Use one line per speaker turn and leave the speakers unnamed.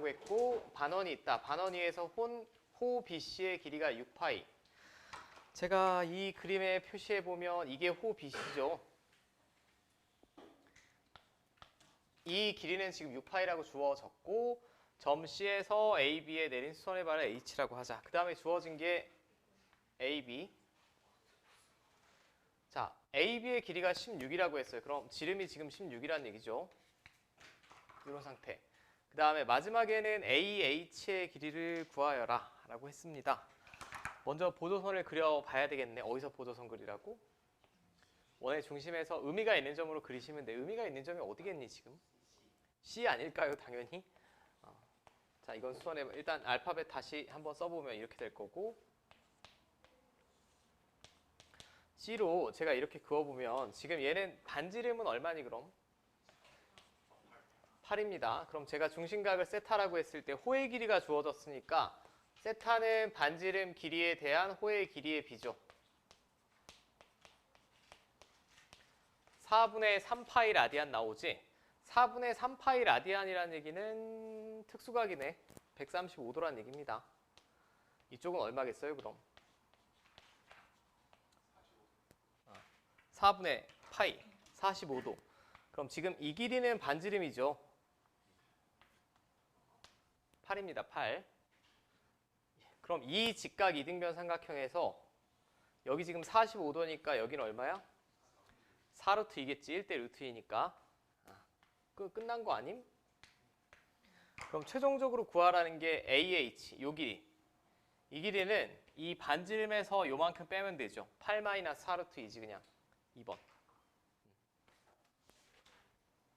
BC라고 했고 반원이 있다. 반원 위에서 혼, 호 BC의 길이가 6파이. 제가 이 그림에 표시해 보면 이게 호 BC죠. 이 길이는 지금 6파이라고 주어졌고 점 C에서 AB에 내린 수선의 발을 H라고 하자. 그 다음에 주어진 게 AB. 자, AB의 길이가 16이라고 했어요. 그럼 지름이 지금 16이라는 얘기죠. 이런 상태. 그 다음에 마지막에는 AH의 길이를 구하여라 라고 했습니다. 먼저 보조선을 그려봐야 되겠네. 어디서 보조선 그리라고? 원의 중심에서 의미가 있는 점으로 그리시면 돼. 의미가 있는 점이 어디겠니 지금? C 아닐까요? 당연히. 어. 자, 이건 수선해 일단 알파벳 다시 한번 써보면 이렇게 될 거고 C로 제가 이렇게 그어보면 지금 얘는 반지름은 얼마니 그럼? 8입니다. 그럼 제가 중심각을 세타라고 했을 때 호의 길이가 주어졌으니까 세타는 반지름 길이에 대한 호의 길이의 비죠. 4분의 3파이 라디안 나오지? 4분의 3파이 라디안이라는 얘기는 특수각이네. 135도라는 얘기입니다. 이쪽은 얼마겠어요, 그럼? 4분의 파이, 45도. 그럼 지금 이 길이는 반지름이죠. 8입니다, 8. 그럼 이 직각 이등변 삼각형에서 여기 지금 45도니까 여기는 얼마야? 4루트 2겠지. 1대 루트 2니까. 그 끝난 거 아님? 그럼 최종적으로 구하라는 게 AH, 요 길이. 이 길이는 이 반지름에서 요만큼 빼면 되죠. 8 마이너스 4루트 2지 그냥. 2번.